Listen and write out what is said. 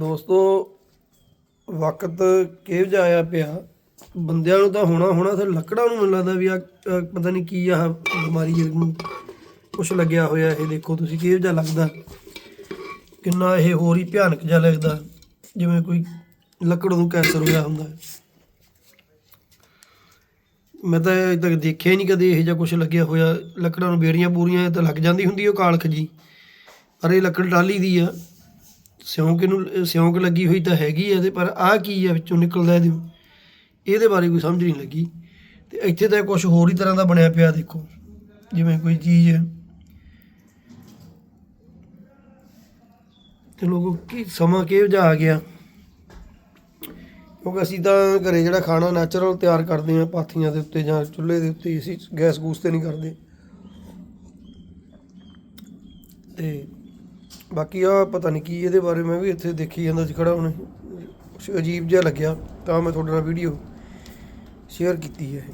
ਦੋਸਤੋ, ਵਕਤ ਕਿਹੋ ਜਿਹਾ ਆਇਆ ਪਿਆ? ਬੰਦਿਆਂ ਨੂੰ ਤਾਂ ਹੋਣਾ ਹੋਣਾ ਤੇ ਲੱਕੜਾਂ ਨੂੰ ਮੈਨੂੰ ਲੱਗਦਾ ਵੀ ਆ ਪਤਾ ਨਹੀਂ ਕੀ ਆ ਬਿਮਾਰੀ ਜਿਹਨੂੰ ਕੁਛ ਲੱਗਿਆ ਹੋਇਆ, ਇਹ ਦੇਖੋ ਤੁਸੀਂ ਕਿਹੋ ਜਿਹਾ ਲੱਗਦਾ। ਕਿੰਨਾ ਇਹ ਹੋਰ ਹੀ ਭਿਆਨਕ ਜਿਹਾ ਲੱਗਦਾ, ਜਿਵੇਂ ਕੋਈ ਲੱਕੜ ਨੂੰ ਕੈਂਸਰ ਹੋਇਆ ਹੁੰਦਾ। ਮੈਂ ਤਾਂ ਅਜੇ ਤੱਕ ਦੇਖਿਆ ਹੀ ਨਹੀਂ ਕਦੇ ਇਹੋ ਜਿਹਾ ਕੁਛ ਲੱਗਿਆ ਹੋਇਆ। ਲੱਕੜਾਂ ਨੂੰ ਬੇੜੀਆਂ ਪੂਰੀਆਂ ਤਾਂ ਲੱਗ ਜਾਂਦੀ ਹੁੰਦੀ ਉਹ ਕਾਲਖ ਜੀ ਪਰ ਇਹ ਲੱਕੜ ਟਾਲੀ ਦੀ ਆ। ਸਿਉਂਕ ਨੂੰ, ਸਿਉਂਕ ਲੱਗੀ ਹੋਈ ਤਾਂ ਹੈਗੀ ਹੈ ਇਹਦੇ, ਪਰ ਆਹ ਕੀ ਹੈ ਵਿੱਚੋਂ ਨਿਕਲਦਾ ਇਹਦੇ? ਇਹਦੇ ਬਾਰੇ ਕੋਈ ਸਮਝ ਨਹੀਂ ਲੱਗੀ। ਤੇ ਇੱਥੇ ਤਾਂ ਕੁਝ ਹੋਰ ਹੀ ਤਰ੍ਹਾਂ ਦਾ ਬਣਿਆ ਪਿਆ, ਦੇਖੋ। ਜਿਵੇਂ ਕੋਈ ਚੀਜ਼ ਹੈ। ਤੇ ਲੋਕੋ ਕੀ ਸਮਾਂ ਕਿਹੋ ਜਿਹਾ ਆ ਗਿਆ? ਕਿਉਂਕਿ ਅਸੀਂ ਤਾਂ ਘਰੇ ਜਿਹੜਾ ਖਾਣਾ ਨੈਚੁਰਲ ਤਿਆਰ ਕਰਦੇ ਹਾਂ, ਪਾਥੀਆਂ ਦੇ ਉੱਤੇ ਜਾਂ ਚੁੱਲ੍ਹੇ ਦੇ ਉੱਤੇ ਅਸੀਂ ਗੈਸ ਗੂਸ ਤੇ ਨਹੀਂ ਕਰਦੇ। ਤੇ ਬਾਕੀ ਆ ਪਤਾ ਨਹੀਂ ਕੀ ਇਹਦੇ ਬਾਰੇ ਮੈਂ ਵੀ ਇੱਥੇ ਦੇਖੀ ਜਾਂਦਾ ਸੀ ਖੜਾ ਹੁਣ। ਕੁਛ ਅਜੀਬ ਜਿਹਾ ਲੱਗਿਆ, ਤਾਂ ਮੈਂ ਤੁਹਾਡੇ ਨਾਲ ਵੀਡੀਓ ਸ਼ੇਅਰ ਕੀਤੀ ਹੈ